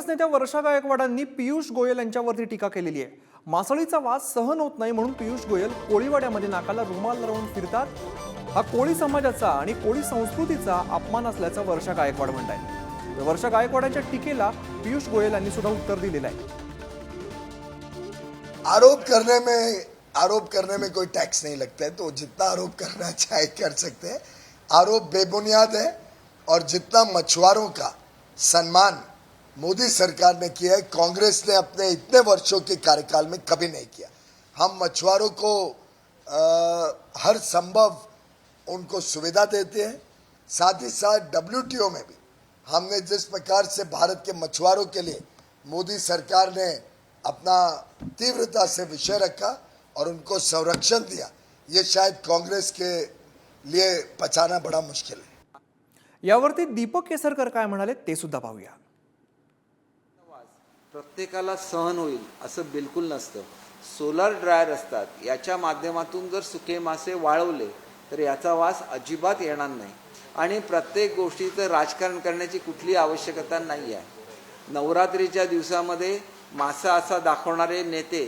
काँग्रेस नेत्या वर्षा गायकवाडांनी पियुष गोयल यांच्यावरती टीका केलेली आहे. मासळीचा वास सहन होत नाही म्हणून पियुष गोयल कोळीवाड्यामध्ये नाकाला रुमाल लावून फिरतात. हा कोळी समाजाचा आणि कोळी संस्कृतीचा अपमान असल्याचा वर्षा गायकवाड म्हणत आहेत वर्षा गायकवाडांच्या टीकेला पियुष गोयल यांनी सुद्धा उत्तर दिलेलं आहे. आरोप करने में आरोप करने में कोई टैक्स नहीं लगता है तो जितना आरोप करना चाहे कर सकते हैं। आरोप बेबुनियाद है और जितना मछुआरों का सम्मान मोदी सरकार ने किया है कांग्रेस ने अपने इतने वर्षों के कार्यकाल में कभी नहीं किया। हम मछुआरों को अ, हर संभव उनको सुविधा देते हैं साथ ही साथ डब्ल्यू में भी। हमने जिस प्रकार से भारत के मछुआरों के लिए मोदी सरकार ने अपना तीव्रता से विषय रखा और उनको संरक्षण दिया ये शायद कांग्रेस के लिए पचाना बड़ा मुश्किल है। यावरती दीपक केसरकर काय म्हणाले ते सुद्धा पाहूया. प्रत्येकाला सहन होईल असं बिलकुल नसतं. सोलर ड्रायर असतात याच्या माध्यमातून जर सुके मासे वाळवले तर याचा वास अजिबात येणार नाही. आणि प्रत्येक गोष्टीचं राजकारण करण्याची कुठली आवश्यकता नाही आहे नवरात्रीच्या दिवसामध्ये मासा असा दाखवणारे नेते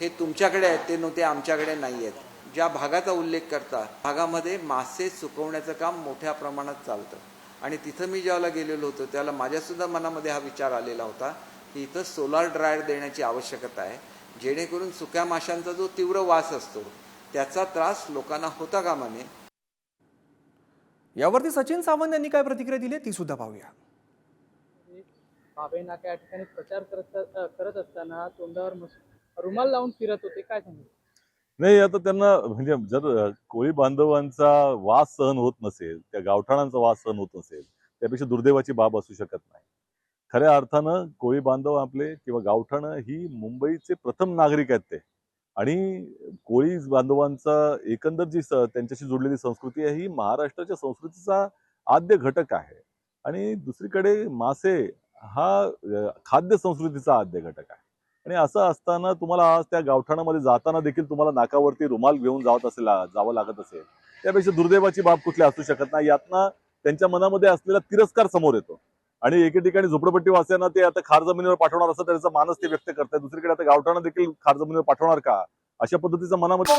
हे तुमच्याकडे आहेत ते नव्हते आमच्याकडे नाही आहेत ज्या भागाचा उल्लेख करता भागामध्ये मासे सुकवण्याचं काम मोठ्या प्रमाणात चालतं. आणि तिथं मी ज्याला गेलेलो होतो त्याला माझ्यासुद्धा मनामध्ये हा विचार आलेला होता की इथं सोलार ड्रायर देण्याची आवश्यकता आहे. जेणेकरून सुक्या माशांचा जो तीव्र वास असतो त्याचा त्रास लोकांना होता कामा नये. यावरती सचिन सावंत यांनी काय प्रतिक्रिया दिली ती सुद्धा पाहूया. बाबे नाका या ठिकाणी प्रचार करत करत असताना तोंडावर मस- रुमाल लावून फिरत होते काय सांगू? नाही आता त्यांना म्हणजे जर कोळी बांधवांचा वास सहन होत नसेल त्या गावठाणांचा वास सहन होत नसेल त्यापेक्षा दुर्दैवाची बाब असू शकत नाही. खऱ्या अर्थानं कोळी बांधव आपले किंवा गावठाणं ही मुंबईचे प्रथम नागरिक आहेत ते. आणि कोळी बांधवांचा एकंदर जी स- त्यांच्याशी जोडलेली संस्कृती आहे ही महाराष्ट्राच्या संस्कृतीचा आद्य घटक आहे. आणि दुसरीकडे मासे हा खाद्य संस्कृतीचा आद्य घटक आहे. आणि असं असताना तुम्हाला आज त्या गावठाणामध्ये जाताना देखील तुम्हाला नाकावरती रुमाल घेऊन जावत असेल जावं लागत असेल. त्यापेक्षा दुर्दैवाची बाब कुठली असू शकत नाही. यातनं त्यांच्या मनामध्ये असलेला तिरस्कार समोर येतो. आणि एके ठिकाणी झोपडपट्टी वासियांना ते आता खार जमिनीवर पाठवणार असं त्याचा मानस ते व्यक्त करतात दुसरीकडे आता गावठाणा देखील खार जमिनीवर पाठवणार का? अशा पद्धतीचं मनामध्ये